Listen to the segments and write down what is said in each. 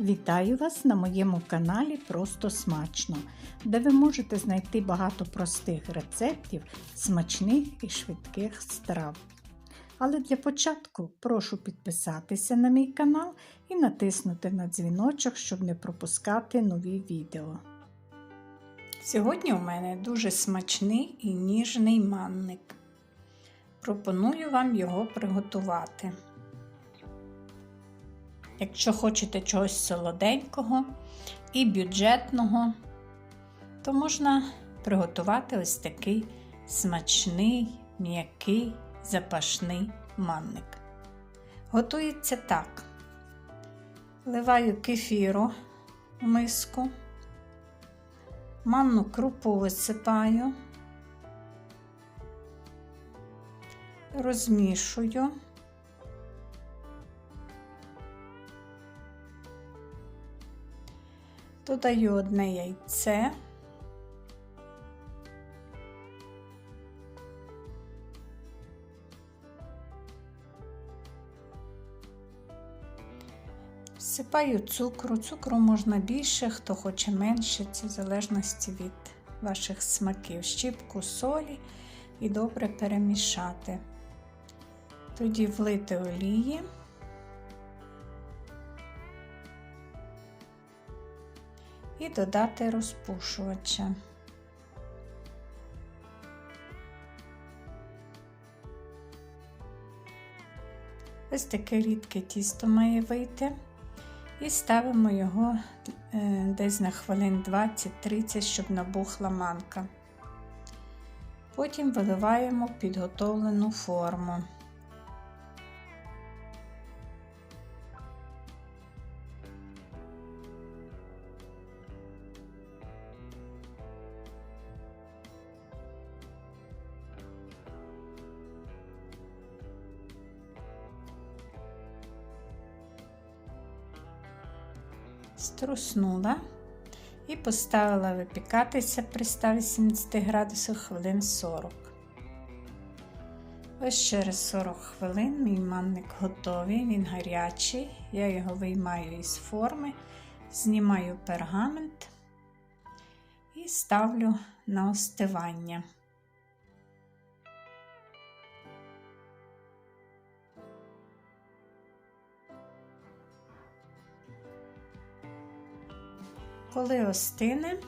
Вітаю вас на моєму каналі Просто Смачно, де ви можете знайти багато простих рецептів смачних і швидких страв. Але для початку прошу підписатися на мій канал і натиснути на дзвіночок, щоб не пропускати нові відео. Сьогодні у мене дуже смачний і ніжний манник. Пропоную вам його приготувати. Якщо хочете чогось солоденького і бюджетного, то можна приготувати ось такий смачний, м'який, запашний манник. Готується так: вливаю кефіру в миску, манну крупу висипаю, розмішую. Додаю одне яйце. Всипаю цукру. Цукру можна більше, хто хоче менше, це в залежності від ваших смаків. Щіпку солі і добре перемішати. Тоді влити олії. І додати розпушувача. Ось таке рідке тісто має вийти. І ставимо його е, десь на хвилин 20-30, щоб набухла манка. Потім виливаємо підготовлену форму. Струснула і поставила випікатися при 180 градусах хвилин 40. Ось через 40 хвилин мій манник готовий, він гарячий. Я його виймаю із форми, знімаю пергамент і ставлю на остивання. Коли остине,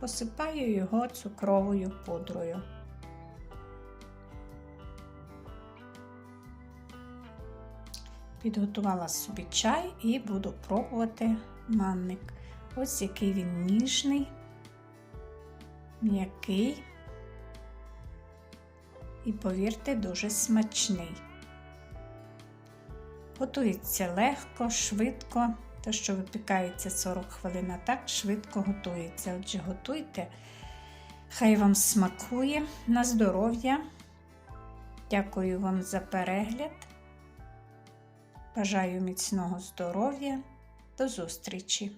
посипаю його цукровою пудрою. Підготувала собі чай і буду пробувати манник. Ось який він ніжний, м'який і, повірте, дуже смачний. Готується легко, швидко. Те, що випікається 40 хвилин, а так швидко готується. Отже, готуйте, хай вам смакує на здоров'я. Дякую вам за перегляд. Бажаю міцного здоров'я. До зустрічі!